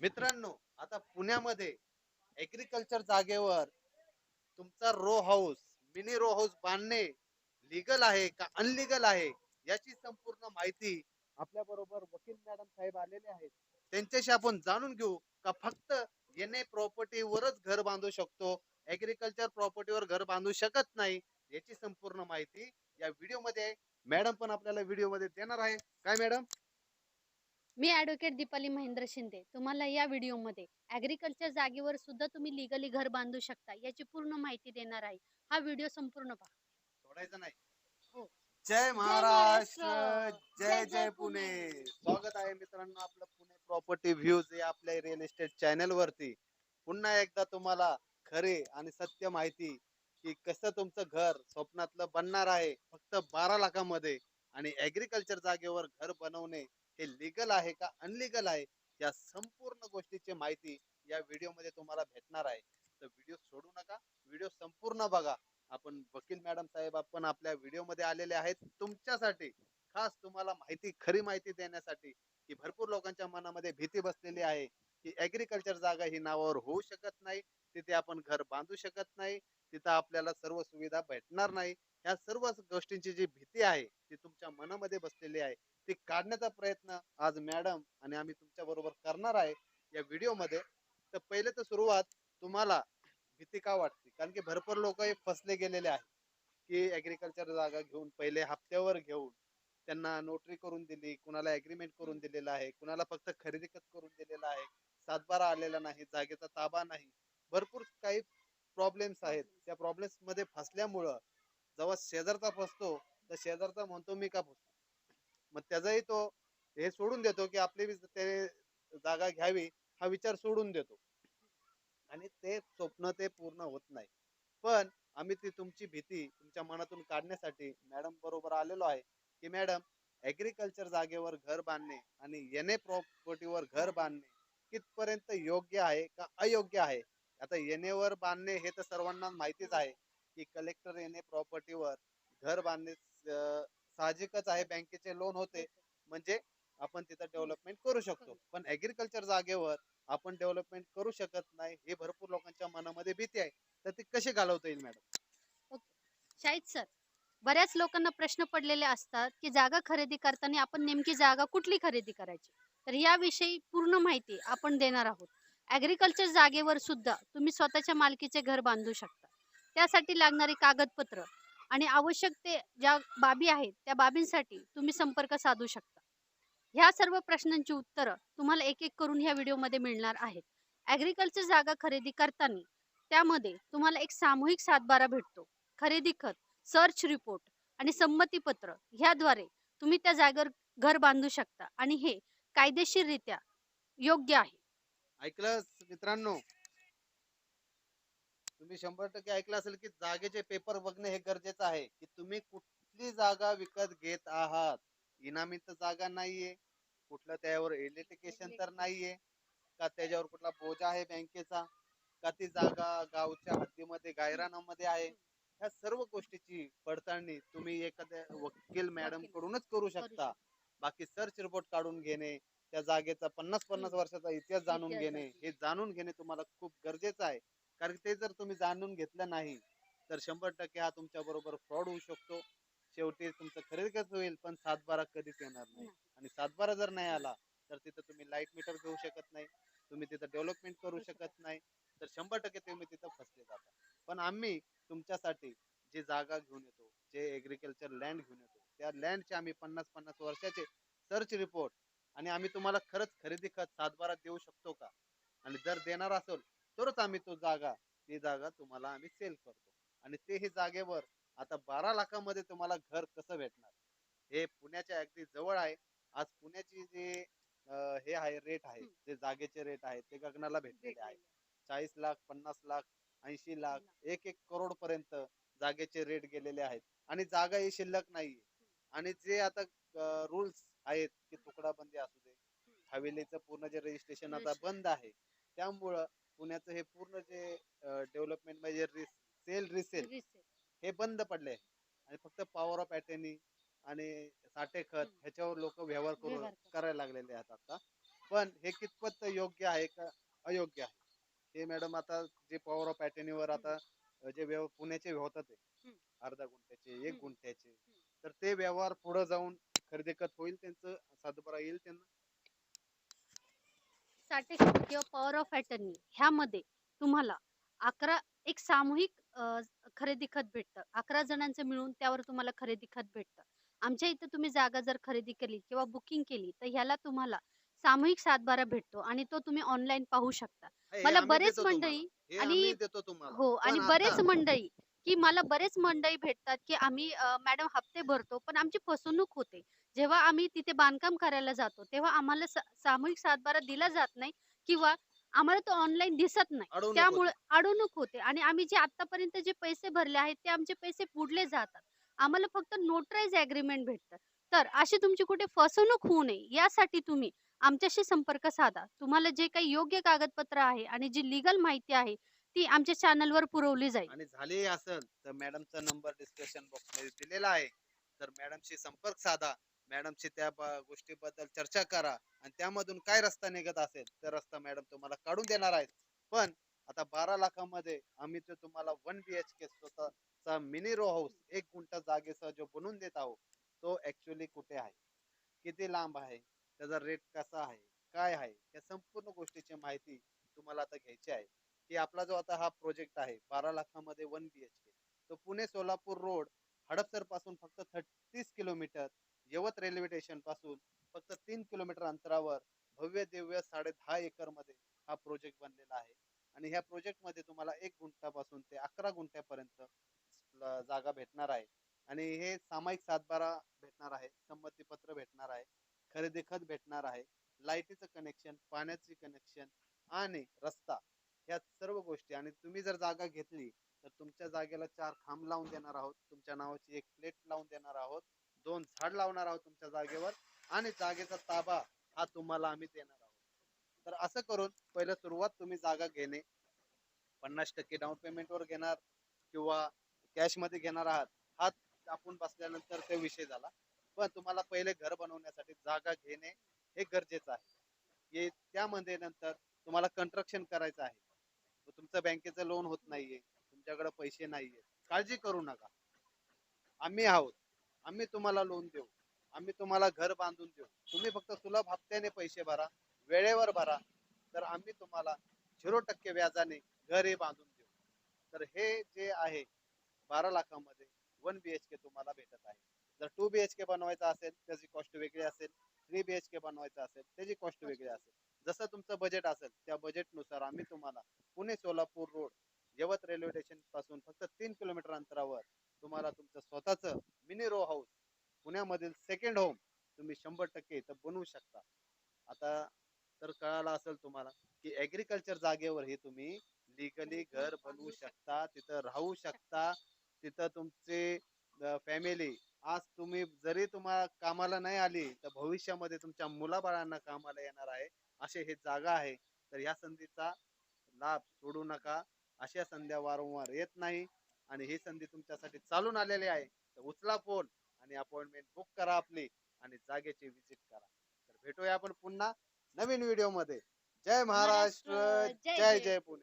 मित्रांनो आता पुण्यामध्ये एग्रीकल्चर जागेवर तुमचा row house mini row house बांधणे लिगल आहे का अनलिगल आहे याची संपूर्ण माहिती आपल्या बरोबर वकील मॅडम साहेब आलेले आहेत. त्यांच्याशी आपण जाणून घेऊ का फक्त येणे प्रॉपर्टी वरच घर बांधू शकतो एग्रीकल्चर प्रॉपर्टीवर घर बांधू शकत नाही याची संपूर्ण माहिती या व्हिडिओमध्ये मॅडम पण आपल्याला व्हिडिओमध्ये देणार आहे. काय मॅडम? मी ॲडव्होकेट दीपाली महेंद्र शिंदे. तुम्हाला या व्हिडिओमध्ये ॲग्रिकल्चर जागेवर सुद्धा तुम्ही लिगली घर बांधू शकता याची पूर्ण माहिती देणार आहे. हा व्हिडिओ संपूर्ण पहा. सोडायचं नाही. हो. जय महाराष्ट्र जय जय पुणे. स्वागत आहे मित्रांनो आपलं पुणे प्रॉपर्टी व्ह्यूज या आपल्या रिअल एस्टेट चॅनल वरती. पुन्हा एकदा तुम्हाला खरे आणि सत्य माहिती की कसं तुमचं घर स्वप्नातलं बनणार आहे फक्त बारा लाखामध्ये. आणि ऍग्रिकल्चर जागेवर घर बनवणे हे लिगल आहे का अनलिगल आहे या संपूर्ण गोष्टीची माहिती या व्हिडिओमध्ये तुम्हाला भेटणार आहे. तर व्हिडिओ सोडू नका व्हिडिओ संपूर्ण बघा. आपण वकील मॅडम साहेब आपण आपल्या व्हिडिओमध्ये आलेले आहेत. तुमच्यासाठी खास तुम्हाला माहिती खरी माहिती देण्यासाठी की भरपूर लोकांच्या मनामध्ये भीती बसलेली आहे की ऍग्रिकल्चर जागा ही नावावर होऊ शकत नाही. तिथे आपण घर बांधू शकत नाही. तिथं आपल्याला सर्व सुविधा भेटणार नाही. या सर्व गोष्टींची जी भीती आहे ती तुमच्या मनामध्ये बसलेली आहे. ती काढण्याचा प्रयत्न आज मॅडम आणि आम्ही तुमच्या बरोबर करणार आहे या व्हिडिओमध्ये. तर पहिले तर सुरुवात तुम्हाला भीती का वाटते? कारण की भरपूर लोक फसले गेलेले आहेत की ऍग्रिकल्चर जागा घेऊन पहिले हप्त्यावर घेऊन त्यांना नोटरी करून दिली कुणाला अग्रीमेंट करून दिलेला आहे कुणाला फक्त खरेदी खत करून दिलेला आहे सातबारा आलेला नाही जागेचा ताबा नाही. भरपूर काही प्रॉब्लेम्स आहेत. त्या प्रॉब्लेम्समध्ये फसल्यामुळं जेव्हा शेजारचा फसतो तर शेजारचा म्हणतो मी का फसतो? मग त्याचाही तो हे सोडून देतो की आपली ते जागा घ्यावी हा विचार सोडून देतो. आणि ते स्वप्न ते पूर्ण होत नाही. पण आम्ही ती तुमची भीती तुमच्या मनातून काढण्यासाठी मॅडम बरोबर आलेलो आहे की मॅडम ऍग्रिकल्चर जागेवर घर बांधणे आणि एन ए प्रॉपर्टीवर घर बांधणे कितपर्यंत योग्य आहे का अयोग्य आहे? आता एन वर बांधणे हे तर सर्वांना माहितीच आहे की कलेक्टर एन ए प्रॉपर्टीवर घर बांधणे साहजिकच आहे बँकेचे लोन होते. म्हणजे आपण तिथं डेव्हलपमेंट करू शकतो. पण ऍग्रिकल्चर जागेवर आपण डेव्हलपमेंट करू शकत नाही. हे भरपूर लोकांच्या मनामध्ये भीती आहे. तर ती कशी घालवता येईल मॅडम? शाहिद सर बऱ्याच लोकांना प्रश्न पडलेले असतात की जागा खरेदी करताना आपण नेमकी जागा कुठली खरेदी करायची? तर याविषयी पूर्ण माहिती आपण देणार आहोत. ॲग्रिकल्चर जागेवर सुद्धा तुम्ही स्वतःच्या मालकीचे घर बांधू शकता. त्यासाठी लागणारी कागदपत्र आणि आवश्यक ते ज्या बाबी आहेत त्या बाबींसाठी तुम्ही संपर्क साधू शकता. ह्या सर्व प्रश्नांची उत्तरं तुम्हाला एक एक करून ह्या व्हिडिओमध्ये मिळणार आहेत. ॲग्रिकल्चर जागा खरेदी करताना त्यामध्ये तुम्हाला एक सामूहिक सातबारा भेटतो. खरेदी खत सर्च रिपोर्ट आणि संमतीपत्र ह्याद्वारे तुम्ही त्या जागेवर घर बांधू शकता आणि हे कायदेशीररित्या योग्य आहे. ऐकलं मित्रांनो? तुम्ही शंभर टक्के ऐकलं असेल की जागेचे पेपर बघणे हे गरजेचं आहे की तुम्ही कुठली जागा विकत घेत आहात. इनामीत जागा नाहीये कुठलं त्यावर इलेक्ट्रिकेशन तर नाहीये का त्याच्यावर कुठला बोजा आहे बँकेचा का ती जागा गावच्या हद्दीमध्ये गायरानामध्ये आहे. ह्या सर्व गोष्टीची पडताळणी तुम्ही एखाद्या वकील मॅडम कडूनच करू शकता. बाकी सर्च रिपोर्ट काढून घेणे त्या जागेचा पन्नास पन्नास वर्षाचा इतिहास जाणून घेणे हे जाणून घेणे तुम्हाला खूप गरजेचं आहे. कारण ते जर तुम्ही जाणून घेतलं नाही तर शंभर टक्के हा तुमच्या बरोबर फ्रॉड होऊ शकतो. शेवटी तुमचं खरेदी कसं होईल पण सातबारा कधीच येणार नाही. आणि सातबारा जर नाही आला तर तिथं तुम्ही लाइट मीटर घेऊ शकत नाही. तुम्ही तिथं डेव्हलपमेंट करू करू शकत नाही. तर शंभर टक्के तुम्ही तिथं फसले जाता. पण आम्ही तुमच्यासाठी जी जागा घेऊन येतो जे एग्रिकल्चर लँड घेऊन येतो त्या लँडचे आम्ही पन्नास पन्नास वर्षाचे सर्च रिपोर्ट आणि आम्ही तुम्हाला खरंच खरेदी खत सातबारा देऊ शकतो का? आणि जर देणार असेल तरच आम्ही तो जागा ती जागा तुम्हाला आम्ही सेल करतो. आणि तेही जागेवर आता बारा लाखामध्ये तुम्हाला घर कसं भेटणार? हे पुण्याच्या अगदी जवळ आहे. आज पुण्याची जे हे आहे रेट आहे. जे जागेचे रेट आहे ते गगनाला भेटलेले आहे. चाळीस लाख पन्नास लाख ऐंशी लाख एक एक करोड पर्यंत जागेचे रेट गेलेले आहेत. आणि जागा ही शिल्लक नाहीये. आणि जे आता रुल्स आहेत की तुकडा बंदी असू दे हवेलीचं पूर्ण जे रजिस्ट्रेशन आता. बंद आहे त्यामुळं पुण्याचं हे पूर्ण जे डेव्हलपमेंट म्हणजे सेल रिसेल. हे बंद पडले आणि फक्त पॉवर ऑफ अटर्नी आणि साठे खत. ह्याच्यावर लोक व्यवहार करून. करायला लागलेले आहेत आता पण हे कितपत योग्य आहे का अयोग्य आहे हे मॅडम आता जे पॉवर ऑफ वर आता जे व्यव पुण्याचे होतात. अर्धा गुंठ्याचे एक. गुंठ्याचे तर ते व्यवहार पुढे जाऊन खरेदी खत होईल त्यांचं सातबारा येईल त्यांना साठे किंवा पॉवर ऑफ अटर्नी ह्यामध्ये तुम्हाला अकरा एक सामूहिक खरेदी खत भेटतं. अकरा जणांचं मिळून त्यावर तुम्हाला खरेदी खत भेटतं. आमच्या इथं तुम्ही जागा जर खरेदी केली किंवा बुकिंग केली तर ह्याला तुम्हाला सामूहिक सातबारा भेटतो आणि तो तुम्ही ऑनलाईन पाहू शकता. मला बरेच. मंडळी आणि- हो आणि बरेच मंडळी की मला बरेच मंडळी भेटतात की आम्ही मॅडम हप्ते भरतो पण आमची फसवणूक होते. जेव्हा आम्ही तिथे बांधकाम करायला जातो तेव्हा आम्हाला सा- सामूहिक सातबारा दिला जात नाही किंवा आम्हाला तो ऑनलाईन दिसत नाही. त्यामुळे अडवणूक होते आणि आम्ही जे आतापर्यंत जे पैसे भरले आहेत ते आमचे पैसे बुडले जातात. आम्हाला फक्त नोटराईज अग्रीमेंट भेटतं तर अशी तुमची कुठे फसवणूक होऊ नये यासाठी तुम्ही आमच्याशी संपर्क साधा. तुम्हाला जे काही योग्य कागदपत्र आहे आणि जी लिगल माहिती आहे ती आमच्या चॅनलवर पुरवली जाईल. आणि झाले असेल तर मॅडमचा नंबर डिस्क्रिप्शन बॉक्समध्ये दिलेला आहे. तर मॅडमशी संपर्क साधा. मॅडमशी त्या गोष्टीबद्दल चर्चा करा आणि त्यामधून काय रस्ता निघत असेल तर रस्ता मॅडम तुम्हाला काढून देणार आहेत. पण आता बारा लाखामध्ये आम्ही तो तुम्हाला वन बी एच के स्वतःचा मिनी रो हाऊस एक गुंठा जागेसह जो बनवून देत आहोत तो ऍक्च्युली कुठे आहे? किती लांब आहे? त्याचा रेट कसा आहे? काय आहे? या संपूर्ण गोष्टीची माहिती तुम्हाला आता घ्यायची आहे. की आपला जो आता हा प्रोजेक्ट आहे बारा लाखामध्ये वन बी एच के तो पुणे सोलापूर रोड हडपसरपासून फक्त तीस किलोमीटर यवत रेल्वे स्टेशनपासून फक्त तीन किलोमीटर अंतरावर भव्य दिव्य साडे दहा एकरमध्ये हा प्रोजेक्ट बनलेला आहे. आणि ह्या प्रोजेक्टमध्ये तुम्हाला एक गुंठापासून ते अकरा गुंठ्यापर्यंत जागा भेटणार आहे. आणि हे सामायिक सातबारा भेटणार आहे संमतीपत्र भेटणार आहे खरेदी खत भेटणार आहे लाईटीचं कनेक्शन पाण्याचे कनेक्शन आणि रस्ता या सर्व गोष्टी. आणि तुम्ही जर जागा घेतली तर तुमच्या जागेला चार खांब लावून देणार आहोत. तुमच्या नावाची एक प्लेट लावून देणार आहोत. दोन झाड लावणार आहोत तुमच्या जागेवर आणि जागेचा ताबा हा तुम्हाला आम्ही देणार आहोत. तर असं करून पहिलं सुरुवात तुम्ही जागा घेणे पन्नास टक्के डाऊन पेमेंट वर घेणार किंवा कॅशमध्ये घेणार आहात हा आपण बसल्यानंतर ते विषय झाला. पण तुम्हाला पहिले घर बनवण्यासाठी जागा घेणे हे गरजेचं आहे. हे त्यामध्ये नंतर तुम्हाला कंस्ट्रक्शन करायचं आहे. तुमचं बँकेचं लोन होत नाहीये तुमच्याकडे पैसे नाहीये. काळजी करू नका. आम्ही आहोत. आम्ही तुम्हाला लोन देऊ. आम्ही तुम्हाला घर बांधून देऊ. तुम्ही फक्त सुलभ हप्त्याने पैसे भरा वेळेवर भरा तर आम्ही तुम्हाला झिरो टक्के व्याजाने घर बांधून देऊ. तर हे जे आहे बारा लाखामध्ये वन बी एच के तुम्हाला भेटत आहे. जर टू बी एच के बनवायचा असेल त्याची कॉस्ट वेगळी असेल थ्री बी एच के बनवायचा असेल त्याची कॉस्ट वेगळी असेल. जसं तुमचं बजेट असेल त्या बजेटनुसार आम्ही तुम्हाला पुणे सोलापूर रोड यवत रेल्वे स्टेशनपासून फक्त तीन किलोमीटर अंतरावर तुम्हाला तुमचं स्वतःच मिनी रो हाऊस पुण्यामधील सेकंड होम तुम्ही शंभर टक्के इथं बनवू शकता. आता तर कळालं असेल तुम्हाला की ऍग्रीकल्चर जागेवर हे तुम्ही लिगली घर बनवू शकता तिथं राहू शकता तिथं तुमचे फॅमिली आज तुम्ही जरी तुम्हाला कामाला नाही आली तर भविष्यामध्ये तुमच्या मुलाबाळांना कामाला येणार आहे असे हे जागा आहे. तर या संधीचा लाभ सोडू नका. अशा संध्या वारंवार येत नाही. आणि ही संधी तुमच्यासाठी चालून आलेली आहे. तर उचला फोन आणि अपॉइंटमेंट बुक करा आपली आणि जागेची विजिट करा. तर भेटूया आपण पुन्हा नवीन व्हिडिओमध्ये जय महाराष्ट्र महाराष्ट्र, जय जय जय. जय पुणे.